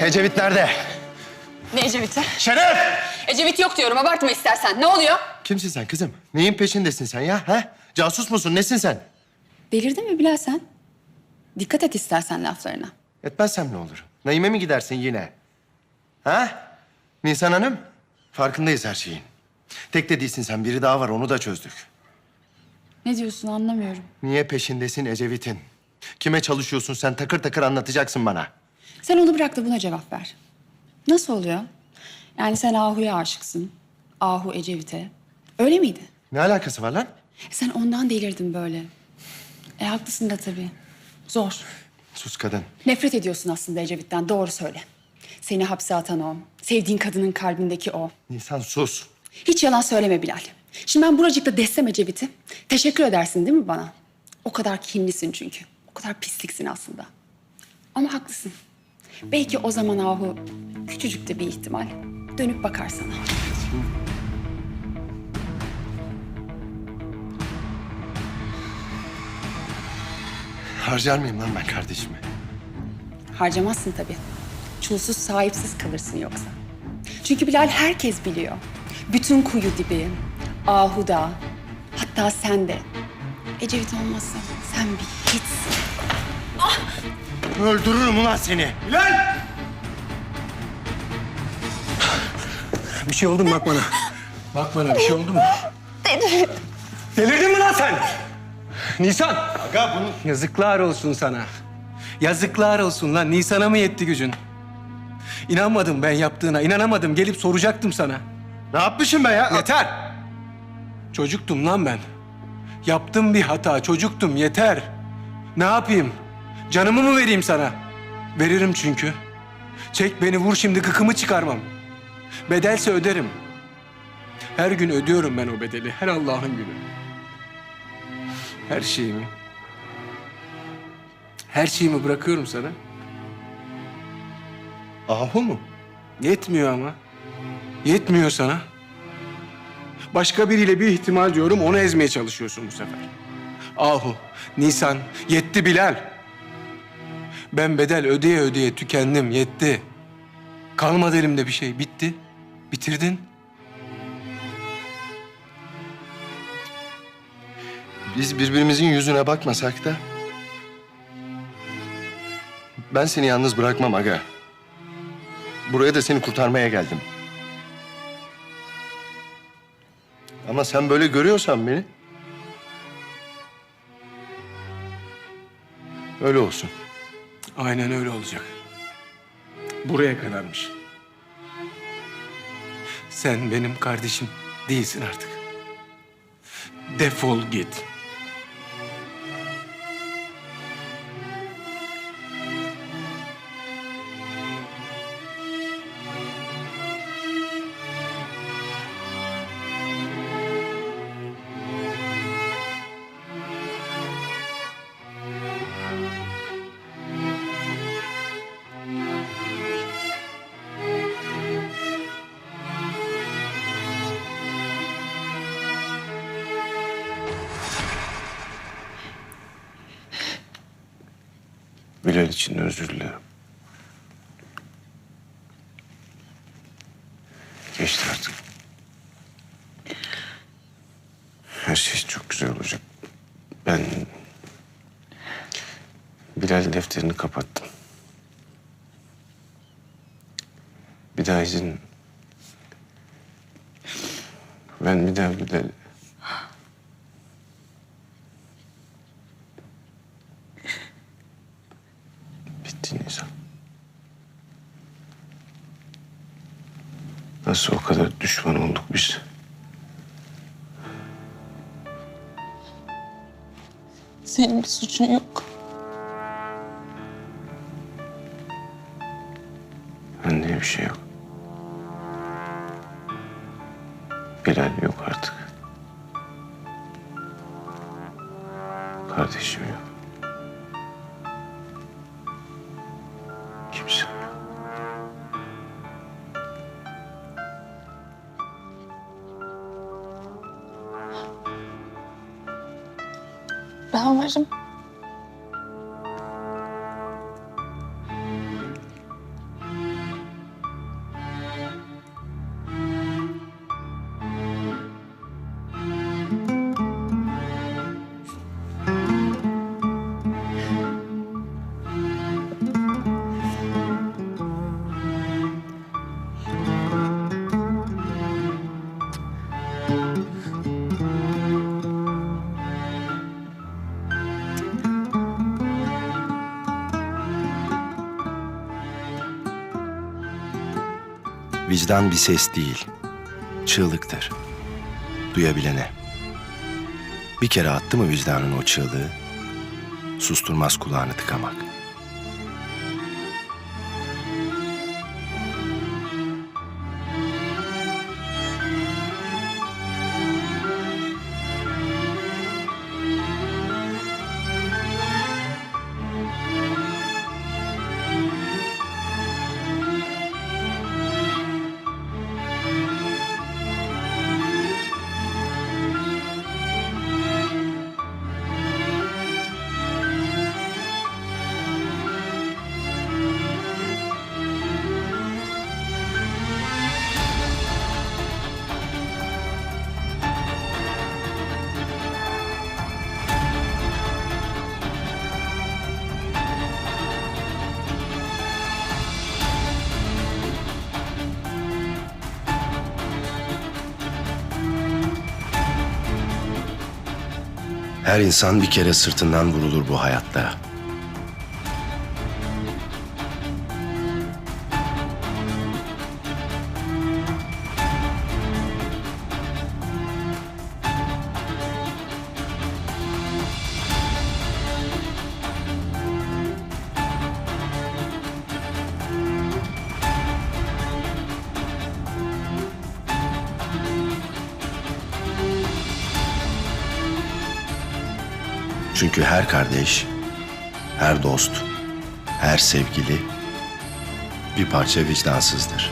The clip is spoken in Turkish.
Ecevit nerede? Ne Ecevit'i? Şeref! Ecevit yok diyorum abartma istersen. Ne oluyor? Kimsin sen kızım? Neyin peşindesin sen ya? Ha? Casus musun? Nesin sen? Delirdin mi Bilal sen? Dikkat et istersen laflarına. Etmezsem ne olur? Naime mi gidersin yine? Ha? Nisan Hanım? Farkındayız her şeyin. Tek de değilsin sen. Biri daha var. Onu da çözdük. Ne diyorsun anlamıyorum. Niye peşindesin Ecevit'in? Kime çalışıyorsun sen? Takır takır anlatacaksın bana. Sen onu bırak da buna cevap ver. Nasıl oluyor? Yani sen Ahu'ya aşıksın. Ahu Ecevit'e. Öyle miydi? Ne alakası var lan? Sen ondan delirdin böyle. E haklısın da tabii. Zor. Sus kadın. Nefret ediyorsun aslında Ecevit'ten. Doğru söyle. Seni hapse atan o. Sevdiğin kadının kalbindeki o. Nisan sus. Hiç yalan söyleme Bilal. Şimdi ben buracıkta dessem Ecevit'i. Teşekkür edersin değil mi bana? O kadar kinlisin çünkü. O kadar pisliksin aslında. Ama haklısın. Belki o zaman Ahu küçücük de bir ihtimal. Dönüp bakar sana. Harcar mıyım lan ben kardeşimi? Harcamazsın tabii. Çulsuz sahipsiz kalırsın yoksa. Çünkü Bilal herkes biliyor. Bütün kuyu dibi, Ahu'da, hatta sen de. Ecevit olmazsa sen bir hiçsin. Öldürürüm ulan seni. Bilal! Bir şey oldu mu bak bana. Bak bana bir şey oldu mu? Delirdin mi lan sen? Nisan! Aga bunu... Yazıklar olsun sana. Yazıklar olsun lan. Nisan'a mı yetti gücün? İnanmadım ben yaptığına. inanamadım. Gelip soracaktım sana. Ne yapmışım ben ya? Yeter! Çocuktum lan ben. Yaptım bir hata. Çocuktum. Yeter. Ne yapayım? Canımı mı vereyim sana? Veririm çünkü. Çek beni vur şimdi gıkımı çıkarmam. Bedelse öderim. Her gün ödüyorum ben o bedeli. Her Allah'ın günü. Her şeyimi. Her şeyimi bırakıyorum sana. Ahu mu? Yetmiyor ama. Yetmiyor sana. Başka biriyle bir ihtimal diyorum, onu ezmeye çalışıyorsun bu sefer. Ahu, Nisan, yetti Bilal. Ben bedel ödeye ödeye tükendim, yetti. Kalmadı elimde bir şey, bitti. Bitirdin. Biz birbirimizin yüzüne bakmasak da... Ben seni yalnız bırakmam aga. Buraya da seni kurtarmaya geldim. Ama sen böyle görüyorsan beni... Öyle olsun. Aynen öyle olacak. Buraya kadarmış. Sen benim kardeşim değilsin artık. Defol git. Bilal için özür dilerim. Geçti artık. Her şey çok güzel olacak. Ben Bilal defterini kapattım. Bir daha izin... Ben bir daha Bilal... Bitti Nisan. Nasıl o kadar düşman olduk biz? Senin bir suçun yok. Bende bir şey yok. Bilal yok artık. Kardeşim yok. Ben Vicdan bir ses değil, çığlıktır. Duyabilene. Bir kere attı mı vicdanın o çığlığı, susturmaz kulağını tıkamak. Her insan bir kere sırtından vurulur bu hayatta. Çünkü her kardeş, her dost, her sevgili bir parça vicdansızdır.